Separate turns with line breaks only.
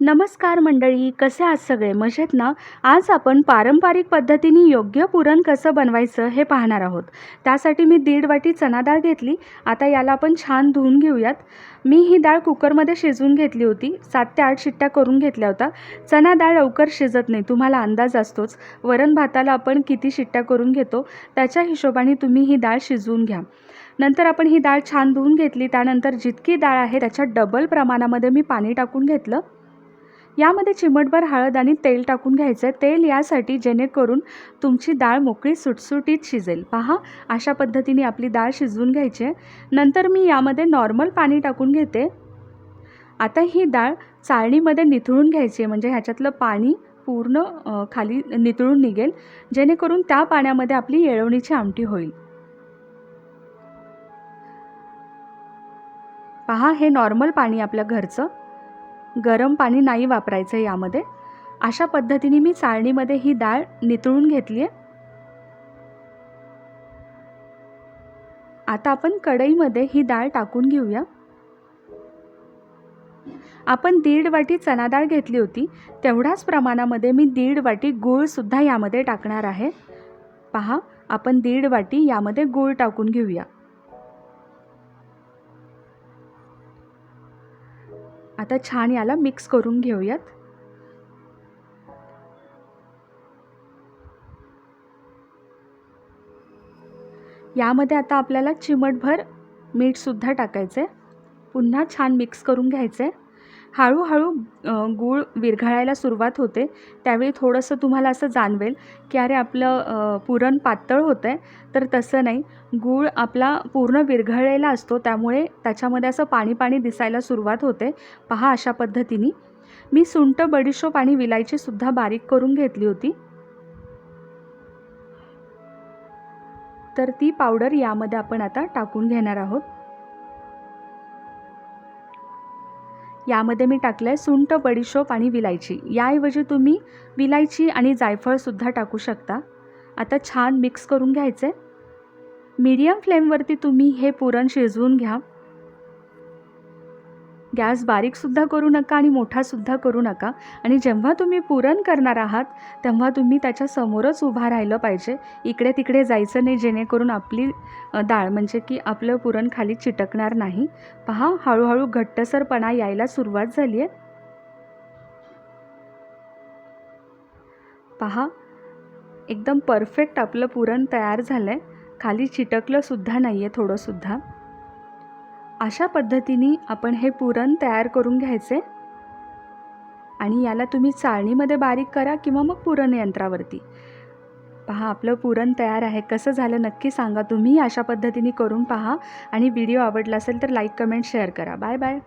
नमस्कार मंडळी कसे आहात सगळे? मजेत ना? आज आपण पारंपरिक पद्धतीने योग्य पुरण कसं बनवायचं हे पाहणार आहोत. त्यासाठी मी दीड वाटी चणा डाळ घेतली. आता याला आपण छान धुवून घेऊयात. मी ही डाळ कुकरमध्ये शिजवून घेतली होती. सात ते आठ शिट्ट्या करून घेतल्या होत्या. चणा डाळ लवकर शिजत नाही तुम्हाला अंदाज असतोच. वरण भाताला आपण किती शिट्ट्या करून घेतो त्याच्या हिशोबाने तुम्ही ही डाळ शिजवून घ्या. नंतर आपण ही डाळ छान धुवून घेतली. त्यानंतर जितकी डाळ आहे त्याच्या डबल प्रमाणामध्ये मी पाणी टाकून घेतलं. यामध्ये चिमटभर हळद आणि तेल टाकून घ्यायचं. आहे तेल यासाठी जेणेकरून तुमची डाळ मोकळी सुटसुटीत शिजेल. पहा अशा पद्धतीने आपली डाळ शिजवून घ्यायची. आहे नंतर मी यामध्ये नॉर्मल पाणी टाकून घेते. आता ही डाळ चाळणीमध्ये निथळून घ्यायची आहे. म्हणजे ह्याच्यातलं पाणी पूर्ण खाली निथळून निघेल. जेणेकरून त्या पाण्यामध्ये आपली येळवणीची आमटी होईल. पहा हे नॉर्मल पाणी आपल्या घरचं. गरम पाणी नाही वापरायचं यामध्ये. अशा पद्धतीने मी चाळणीमध्ये ही डाळ नितळून घेतली आहे. आता आपण कढईमध्ये ही डाळ टाकून घेऊया. आपण दीड वाटी चणा डाळ घेतली होती. तेवढ्याच प्रमाणामध्ये मी दीड वाटी गूळसुद्धा यामध्ये टाकणार आहे. पहा आपण दीड वाटी यामध्ये गूळ टाकून घेऊया. आता छान याला मिक्स करून घेऊयात. यामध्ये आता आपल्याला चिमटभर मीठसुद्धा टाकायचं आहे पुन्हा छान मिक्स करून घ्यायचं आहे हळूहळू गूळ विरघळायला सुरुवात होते. त्यावेळी थोडंसं तुम्हाला असं जाणवेल की अरे आपलं पुरण पातळ होतं आहे तर तसं नाही. गूळ आपला पूर्ण विरघळलेला असतो. त्यामुळे त्याच्यामध्ये असं पाणी पाणी दिसायला सुरुवात होते. पहा अशा पद्धतीने. मी सुंट बडीशोप आणि विलायचीसुद्धा बारीक करून घेतली होती. तर ती पावडर यामध्ये आपण आता टाकून घेणार आहोत. यामध्ये मी टाकलं आहे सुंठ बडीशोप आणि विलायची. याऐवजी तुम्ही विलायची आणि जायफळसुद्धा टाकू शकता. आता छान मिक्स करून घ्यायचे मीडियम फ्लेमवरती तुम्ही हे पुरण शिजवून घ्या. गॅस बारीकसुद्धा करू नका आणि मोठासुद्धा करू नका. आणि जेव्हा तुम्ही पुरण करणार आहात तेव्हा तुम्ही त्याच्या समोरच उभा राहिलं पाहिजे. इकडे तिकडे जायचं नाही जेणेकरून आपली डाळ म्हणजे की आपलं पुरण खाली चिटकणार नाही. पहा हळूहळू घट्टसरपणा यायला सुरुवात झाली आहे. पहा एकदम परफेक्ट आपलं पुरण तयार झालं आहे खाली चिटकलंसुद्धा नाही आहे थोडंसुद्धा अशा पद्धतीने आपण हे पुरण तयार करून घ्यायचे. आणि याला तुम्ही चाळणीमध्ये बारीक करा किंवा मग पुरण यंत्रावरती. पहा आपलं पुरण तयार आहे. कसं झालं नक्की सांगा तुम्ही. अशा पद्धतीने करून पहा. आणि व्हिडिओ आवडला असेल तर लाईक कमेंट शेअर करा. Bye bye.